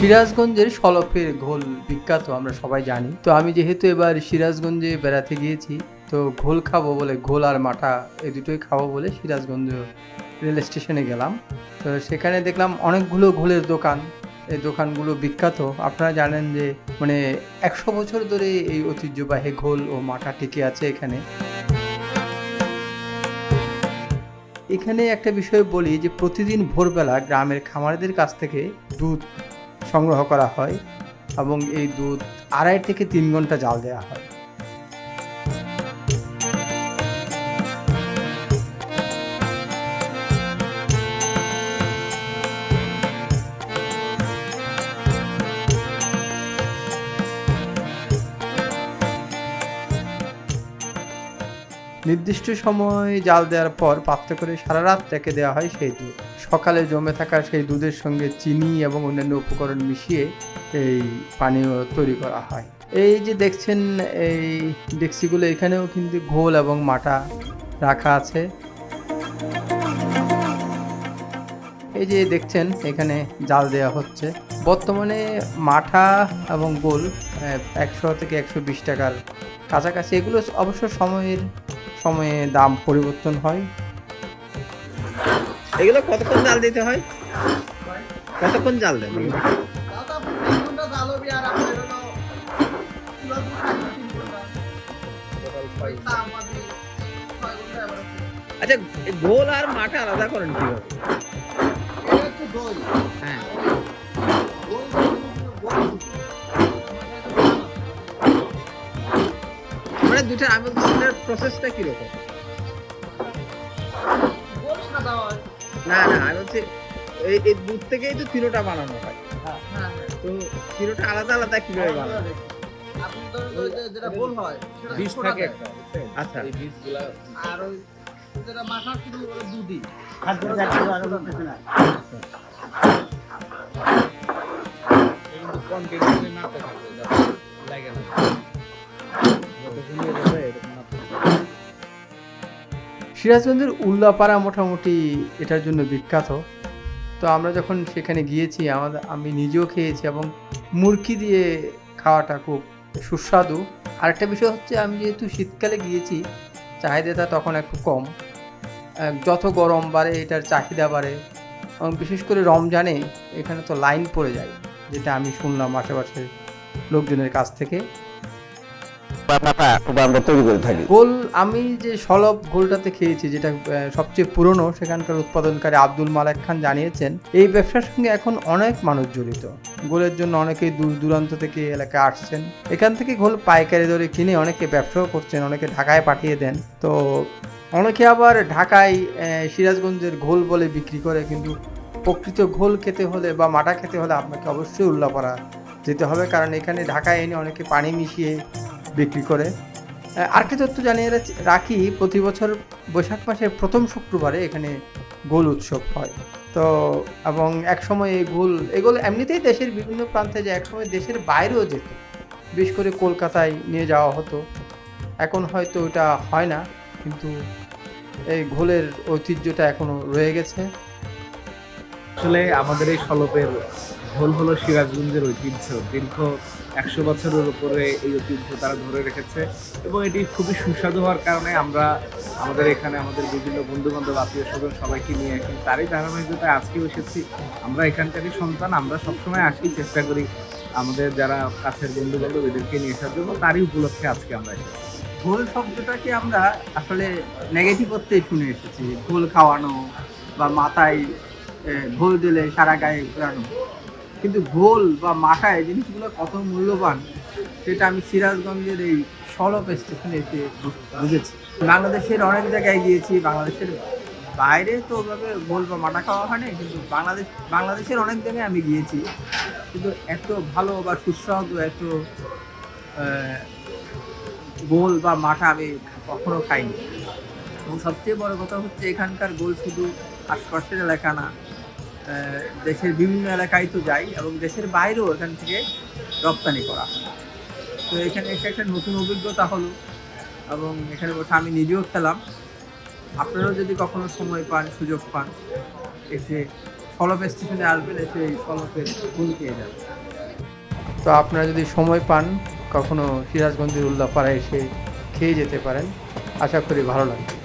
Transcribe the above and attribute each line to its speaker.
Speaker 1: সিরাজগঞ্জের সলফের ঘোল বিখ্যাত, আমরা সবাই জানি। তো আমি যেহেতু এবার সিরাজগঞ্জে বেড়াতে গিয়েছি, তো ঘোল খাব বলে, ঘোল আর মাঠা এই দুটোই খাব বলে সিরাজগঞ্জ রেল স্টেশনে গেলাম। তো সেখানে দেখলাম অনেকগুলো ঘোলের দোকান, এই দোকানগুলো বিখ্যাত। আপনারা জানেন যে মানে একশো বছর ধরে এই ঐতিহ্যবাহী ঘোল ও মাঠা টিকে আছে এখানে। এখানে একটা বিষয় বলি যে, প্রতিদিন ভোরবেলা গ্রামের খামারিদের কাছ থেকে দুধ সংগ্রহ করা হয় এবং এই দুধ আড়াই থেকে তিন ঘণ্টা জাল দেওয়া হয়। নির্দিষ্ট সময় জাল দেওয়ার পর পাত্র করে সারা রাত রেখে দেওয়া হয় সেই দুধ। সকালে জমে থাকা সেই দুধের সঙ্গে চিনি এবং অন্যান্য উপকরণ মিশিয়ে এই পানীয় তৈরি করা হয়। এই যে দেখছেন, এই ডেক্সিগুলো এখানেও কিন্তু ঘোল এবং মাটা রাখা আছে। এই যে দেখছেন, এখানে জাল দেওয়া হচ্ছে। বর্তমানে মাঠা এবং গোল একশো থেকে একশো বিশ টাকার কাছাকাছি। এগুলো অবশ্য সময়ের সময়ে দাম পরিবর্তন হয়
Speaker 2: এগুলো কতক্ষণ জাল দিতে হয় কতক্ষণ জাল দেন। আচ্ছা গোল আর মাঠা আলাদা করেন কীভাবে হ্যাঁ। মানে দুইটা আমি দুটার প্রসেসটা কীরকম?
Speaker 3: হয়।
Speaker 2: না না আমি বলছি এই এই দুধ থেকেই তো তিনোটা বানানো হয়।
Speaker 3: হ্যাঁ হ্যাঁ
Speaker 2: তো তিনোটা আলাদা আলাদা কীভাবে বানানো
Speaker 3: আপনি ধরেন ওই যে যেটা গোল হয় সেটা
Speaker 4: বীজ থাকে একটা
Speaker 2: আচ্ছা।
Speaker 4: এই বীজগুলা।
Speaker 3: আর ওই যেটা মাথা শুধু ওটা দুধই।
Speaker 4: কিন্তু
Speaker 1: সিরাজগঞ্জের উল্লাপাড়া মোটামুটি এটার জন্য বিখ্যাত। তো আমরা যখন সেখানে গিয়েছি, আমাদের, আমি নিজেও খেয়েছি এবং মুরগি দিয়ে খাওয়াটা খুব সুস্বাদু। আরেকটা বিষয় হচ্ছে, আমি যেহেতু শীতকালে গিয়েছি, চাহিদাটা তখন একটু কম। যত গরম বাড়ে, এটার চাহিদা বাড়ে। এবং বিশেষ করে রমজানে এখানে তো লাইন পড়ে যায়, যেটা আমি শুনলাম আশেপাশের লোকজনের কাছ থেকে।
Speaker 5: আমরা তৈরি করে থাকি।
Speaker 1: গোল, আমি যে সলব গোলটাতে খেয়েছি, যেটা সবচেয়ে পুরনো, সেখানকার উৎপাদনকারী আব্দুল মালেক খান জানিয়েছেন, এই ব্যবসার সঙ্গে এখন অনেক মানুষ জড়িত। গোলের জন্য অনেকেই দূর দূরান্ত থেকে এলাকায় আসছেন। এখান থেকে গোল পাইকারি দরে কিনে অনেকে ব্যবসাও করছেন, অনেকে ঢাকায় পাঠিয়ে দেন। তো অনেকে আবার ঢাকায় সিরাজগঞ্জের ঘোল বলে বিক্রি করে, কিন্তু প্রকৃত ঘোল খেতে হলে বা মাটা খেতে হলে আপনাকে অবশ্যই উল্লাপাড়া যেতে হবে। কারণ এখানে ঢাকায় এনে অনেকে পানি মিশিয়ে বিক্রি করে। আরেকটা তথ্য জানিয়ে রাখি- প্রতি বছর বৈশাখ মাসের প্রথম শুক্রবারে এখানে গোল উৎসব হয়। তো, এবং একসময় এই গোল এগুলো এমনিতেই দেশের বিভিন্ন প্রান্তে যায় একসময় দেশের বাইরেও যেত। বিশেষ করে কলকাতায় নিয়ে যাওয়া হতো। এখন হয়তো ওটা হয় না, কিন্তু এই ঘোলের ঐতিহ্যটা এখনও রয়ে গেছে।
Speaker 4: আসলে আমাদের এই সলপের ঘোল হলো সিরাজগঞ্জের ঐতিহ্য দীর্ঘ একশো বছরের উপরে এই ঐতিহ্য তারা ধরে রেখেছে এবং এটি খুবই সুস্বাদু হওয়ার কারণে আমরা আমাদের এখানে আমাদের বিভিন্ন বন্ধু বান্ধব আত্মীয় স্বজন সবাইকে নিয়ে কিন্তু তারই ধারাবাহিকতায় আজকেও এসেছি। আমরা এখানকারই সন্তান, আমরা সবসময় আসি, চেষ্টা করি আমাদের যারা কাছের বন্ধু বান্ধব এদেরকে নিয়ে আসার জন্য, তারই উপলক্ষে আজকে আমরা এসেছি।
Speaker 1: ঘোল শব্দটাকে আমরা আসলে নেগেটিভ করতেই শুনে এসেছি। ঘোল খাওয়ানো বা মাথায় ঘোল দিলে সারা গায়ে ঘোরানো। কিন্তু ঘোল বা মাথা এই জিনিসগুলো কত মূল্যবান, সেটা আমি সিরাজগঞ্জের এই সলপ স্টেশনে এসে বুঝেছি। বাংলাদেশের অনেক জায়গায় গিয়েছি, বাংলাদেশের বাইরে তো ওভাবে ঘোল বা মাটা খাওয়া হয়নি, কিন্তু বাংলাদেশ, বাংলাদেশের অনেক জায়গায় আমি গিয়েছি। কিন্তু এত ভালো বা সুস্বাদু, এত গোল বা মাঠা আমি কখনো খাইনি। এবং সবচেয়ে বড় কথা হচ্ছে এখানকার গোল শুধু আশপাশের এলাকা না দেশের বিভিন্ন এলাকায় তো যাই এবং দেশের বাইরেও এখান থেকে রপ্তানি করা তো এখানে এসে একটা নতুন অভিজ্ঞতা হলো এবং এখানে বসে আমি নিজেও খেলাম। আপনারাও যদি কখনো সময় পান, সুযোগ পান, এসে সলপ স্টেশনে আসবেন, এসে এই সলপের ফুল পেয়ে যাবেন। তো আপনারা যদি সময় পান, কখনো সিরাজগঞ্জের উল্লাপাড়ায় এসে খেয়ে যেতে পারেন। আশা করি ভালো লাগবে।